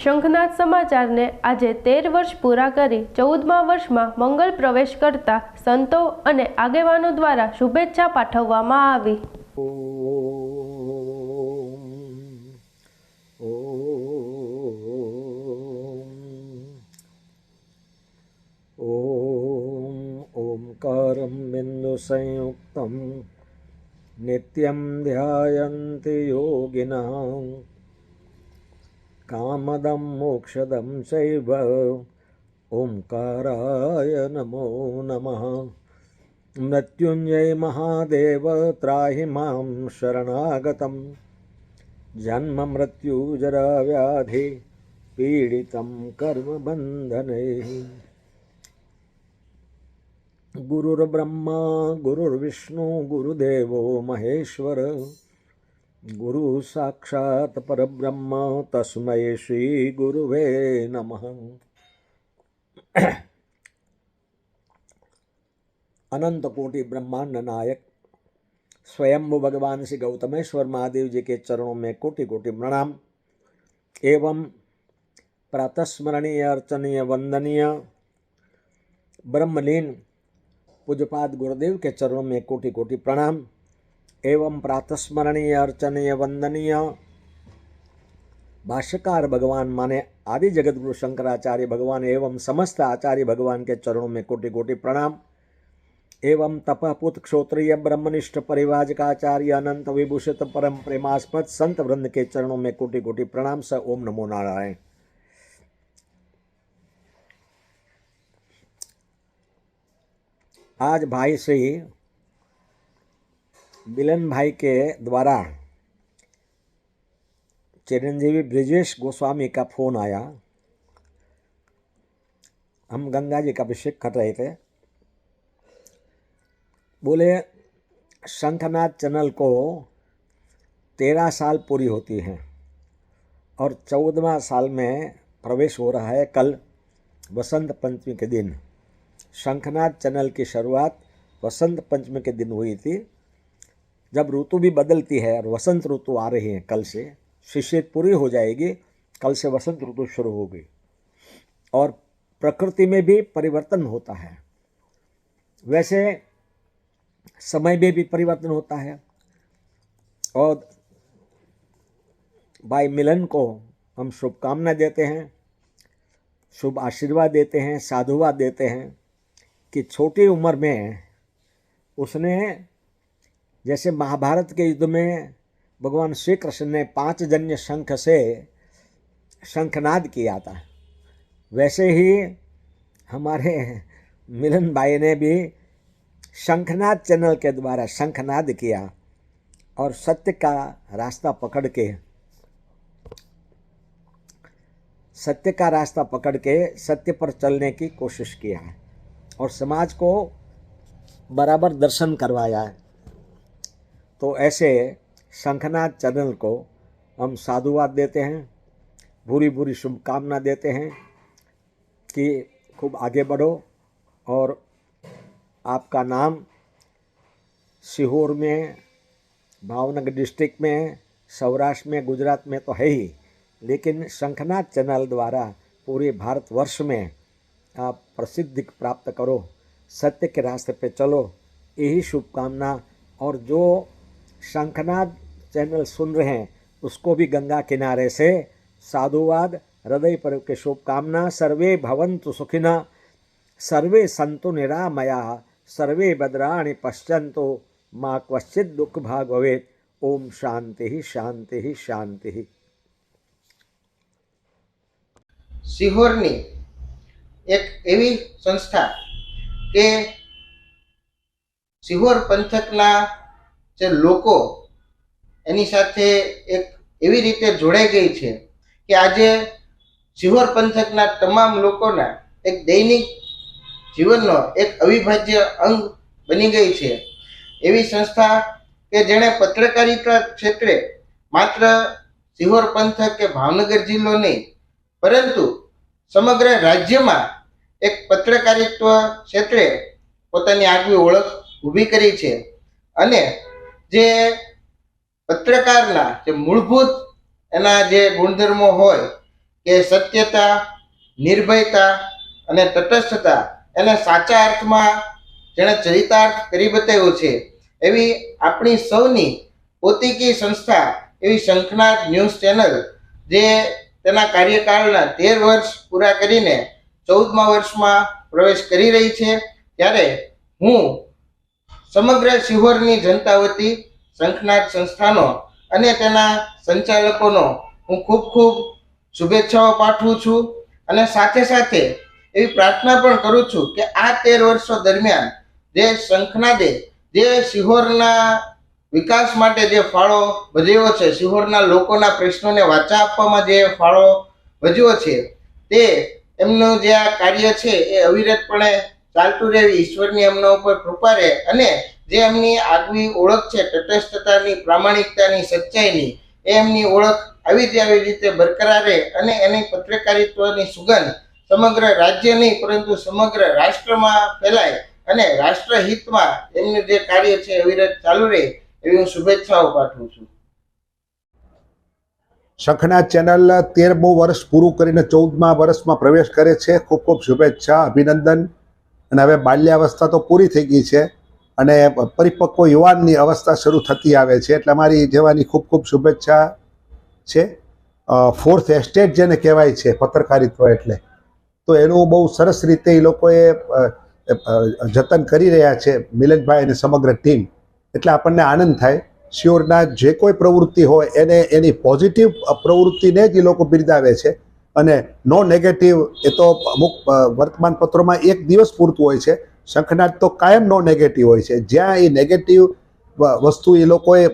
શંખનાથ સમાચારને આજે તેર વર્ષ પૂરા કરી ચૌદમા વર્ષમાં મંગળ પ્રવેશ કરતા સંતો અને આગેવાનો દ્વારા શુભેચ્છા પાઠવવામાં આવી. ઓમકારમ બિંદુ સંયુક્તમ નિત્યમ ધ્યાયંતિ યોગિના कामदं मोक्षदं चैव ओङ्काराय नमो नमः मृत्युञ्जय महादेव त्राहि मां शरणागतं जन्ममृत्युजराव्याधि पीडितं कर्मबन्धनैः गुरुर्ब्रह्मा गुरुर्विष्णु गुरुदेवो महेश्वर गुरु साक्षात् परब्रह्म, तस्मै श्रीगुरुवे नमः। अनंत कोटि ब्रह्मांड नायक स्वयं भगवान श्री गौतमेश्वर महादेव जी के चरणों में कोटि कोटि प्रणाम। एवं प्रातस्मरणीय, अर्चनीय, वंदनीय, ब्रह्मलीन, पूज्यपाद गुरुदेव के चरणों में कोटि कोटि प्रणाम। एवं प्रातस्मरणीय अर्चनीय वंदनीय। भाष्यकार भगवान माने आदि जगत गुरु शंकराचार्य भगवान एवं समस्त आचार्य भगवान के चरणों में कोटि कोटि प्रणाम। एवं तपपुत क्षोत्रिय, ब्रह्मनिष्ठ परिवाजकाचार्य अनंत, विभूषित, परम प्रेमास्पद संत वृंद के चरणों में कोटि कोटि प्रणाम स ओम नमो नारायण। आज भाई श्री बिलन भाई के द्वारा चिरंजीवी ब्रिजेश गोस्वामी का फ़ोन आया। हम गंगा जी का अभिषेक कर रहे थे। बोले शंखनाथ चैनल को तेरह साल पूरी होती है और चौदहवा साल में प्रवेश हो रहा है कल वसंत पंचमी के दिन। शंखनाथ चैनल की शुरुआत वसंत पंचमी के दिन हुई थी। जब ऋतु भी बदलती है और वसंत ऋतु आ रही है कल से शिष्य पूरी हो जाएगी, कल से वसंत ऋतु शुरू होगी। और प्रकृति में भी परिवर्तन होता है। वैसे समय में भी परिवर्तन होता है और भाई मिलन को हम शुभकामना देते हैं, शुभ आशीर्वाद देते हैं, साधुवाद देते हैं कि छोटी उम्र में उसने जैसे महाभारत के युद्ध में भगवान श्री कृष्ण ने पाँच जन्य शंख से शंखनाद किया था। वैसे ही हमारे मिलन भाई ने भी शंखनाद चैनल के द्वारा शंखनाद किया और सत्य का रास्ता पकड़ के, सत्य का रास्ता पकड़ के सत्य पर चलने की कोशिश किया है और समाज को बराबर दर्शन करवाया। है तो ऐसे शंखनाथ चैनल को हम साधुवाद देते हैं बुरी बुरी शुभकामना देते हैं कि खूब आगे बढ़ो और आपका नाम सीहोर में, भावनगर डिस्ट्रिक्ट में, सौराष्ट्र में, गुजरात में तो है ही, लेकिन शंखनाथ चैनल द्वारा पूरे भारतवर्ष में आप प्रसिद्धि प्राप्त करो, सत्य के रास्ते पे चलो, यही शुभकामना और जो शंखनाथ चैनल सुन रहे हैं उसको भी गंगा किनारे से साधुवाद हृदय पर के शुभकामना सर्वे भवन्तु सुखिना सर्वे संतु निरामया सर्वे भद्राणि पश्यन्तु माँ क्वचित दुख भाग भवेत ओम शांति ही शांति ही शांति ही સિહોરની એક એવી સંસ્થા કે સિહોર પંથકના જે લોકો એની સાથે એક એવી રીતે જોડાઈ ગઈ છે કે આજે સિહોર પંથકના તમામ લોકોના એક દૈનિક જીવનનો એક અવિભાજ્ય અંગ બની ગઈ છે. એવી સંસ્થા કે જેણે પત્રકારિતા ક્ષેત્રે માત્ર સિહોર પંથક કે ભાવનગર જિલ્લો નહીં, પરંતુ સમગ્ર રાજ્યમાં એક પત્રકારિત્વ ક્ષેત્રે પોતાની આગવી ઓળખ ઊભી કરી છે. અને જે પત્રકારના જે મૂળભૂત એના જે ગુણધર્મો હોય કે સત્યતા, નિર્ભયતા અને તટસ્થતા એને સાચા અર્થમાં જેણે ચરિતાર્થ કરી બતાવ્યો છે, એવી આપણી સૌની પોતીકી સંસ્થા એવી શંખનાથ ન્યૂઝ ચેનલ જે તેના કાર્યકાળના તેર વર્ષ પૂરા કરીને ચૌદમા વર્ષમાં પ્રવેશ કરી રહી છે. ત્યારે હું સમગ્ર શિહોરની જનતા વતી શંખનાથ સંસ્થાનો અને તેના સંચાલકોનો હું ખૂબ ખૂબ શુભેચ્છાઓ પાઠવું છું અને સાથે સાથે એવી પ્રાર્થના પણ કરું છું કે આ તેર વર્ષો દરમિયાન જે શંખનાદે, જે શિહોરના વિકાસ માટે જે ફાળો ભજવ્યો છે, શિહોરના લોકોના પ્રશ્નોને વાચા આપવામાં જે ફાળો ભજવ્યો છે, તે એમનું જે આ કાર્ય છે એ અવિરતપણે ચાલતું રહેવી ઈશ્વરની એમના ઉપર કૃપા રહે. અને જે એમની આગવી ઓળખ છે, તટસ્થતાની, પ્રામાણિકતાની, સચ્ચાઈની, એ એમની ઓળખ આવી જ આવી રીતે બરકરાર રહે અને એની પત્રકારિત્વની સુગંધ સમગ્ર રાજ્ય નહીં, પરંતુ સમગ્ર રાષ્ટ્રમાં ફેલાય અને રાષ્ટ્રહિતમાં એમનું જે કાર્ય છે અવિરત ચાલુ રહે, એવી હું શુભેચ્છાઓ પાઠવું છું. શંખનાદ ચેનલ તેરમું વર્ષ પૂરું કરીને ચૌદમા વર્ષમાં પ્રવેશ કરે છે. ખૂબ ખૂબ શુભેચ્છા, અભિનંદન. અને હવે બાલ્યાવસ્થા તો પૂરી થઈ ગઈ છે અને પરિપક્વ યુવાનની અવસ્થા શરૂ થતી આવે છે. એટલે અમારી જેવાની ખૂબ ખૂબ શુભેચ્છા છે. ફોર્થ એસ્ટેટ જેને કહેવાય છે, પત્રકારિત્વ એટલે. તો એનું બહુ સરસ રીતે એ લોકોએ જતન કરી રહ્યા છે મિલનભાઈ અને સમગ્ર ટીમ. એટલે આપણને આનંદ થાય. શિયોરના જે કોઈ પ્રવૃત્તિ હોય એને, એની પોઝિટિવ પ્રવૃત્તિને જ એ લોકો બિરદાવે છે. અને નો નેગેટિવ એ તો અમુક વર્તમાનપત્રોમાં વર્તમાન પત્રોમાં એક દિવસ પૂરતું હોય છે. શંખનાદ તો કાયમ નો નેગેટિવ હોય છે. જ્યાં એ નેગેટિવ વસ્તુ એ લોકોએ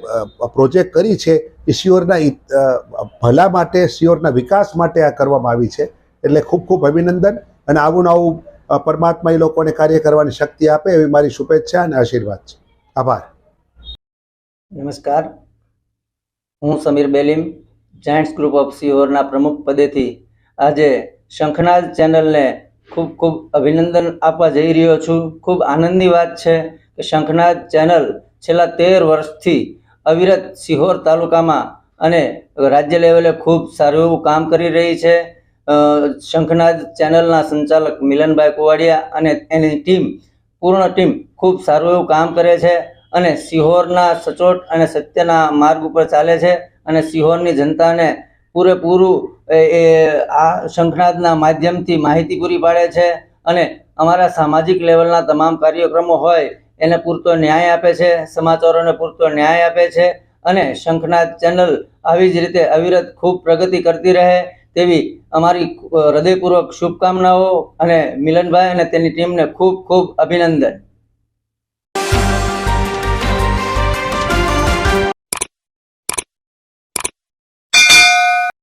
પ્રોજેક્ટ કરી છે, એ શિયોરના ભલા માટે શિયોરના વિકાસ માટે આ કરવામાં આવી છે. એટલે ખૂબ ખૂબ અભિનંદન અને આવું ને આવું પરમાત્મા એ લોકોને કાર્ય કરવાની શક્તિ આપે એવી મારી શુભેચ્છા અને આશીર્વાદ છે. આભાર. નમસ્કાર. હું Samir Belim Giants Group of સિયોરના પ્રમુખ પદેથી આજે શંખનાદ ચેનલને ખૂબ ખૂબ અભિનંદન આપવા જઈ રહ્યો છું. ખૂબ આનંદની વાત છે કે શંખનાદ ચેનલ છેલ્લા તેર વર્ષથી અવિરત સિહોર તાલુકામાં અને રાજ્ય લેવલે ખૂબ સારું એવું કામ કરી રહી છે. શંખનાદ ચેનલના સંચાલક મિલનભાઈ કુવાડિયા અને એની ટીમ, પૂર્ણ ટીમ ખૂબ સારું એવું કામ કરે છે અને સિહોરના સચોટ અને સત્યના માર્ગ ઉપર ચાલે છે અને સિહોરની જનતાને પૂરેપૂરું એ આ શંખનાદના માધ્યમથી માહિતી પૂરી પાડે છે અને અમારા સામાજિક લેવલના તમામ કાર્યક્રમો હોય એને પૂરતો ન્યાય આપે છે, સમાચારોને પૂરતો ન્યાય આપે છે અને શંખનાદ ચેનલ આવી જ રીતે અવિરત ખૂબ પ્રગતિ કરતી રહે તેવી અમારી હૃદયપૂર્વક શુભકામનાઓ અને મિલનભાઈ અને તેની ટીમને ખૂબ ખૂબ અભિનંદન.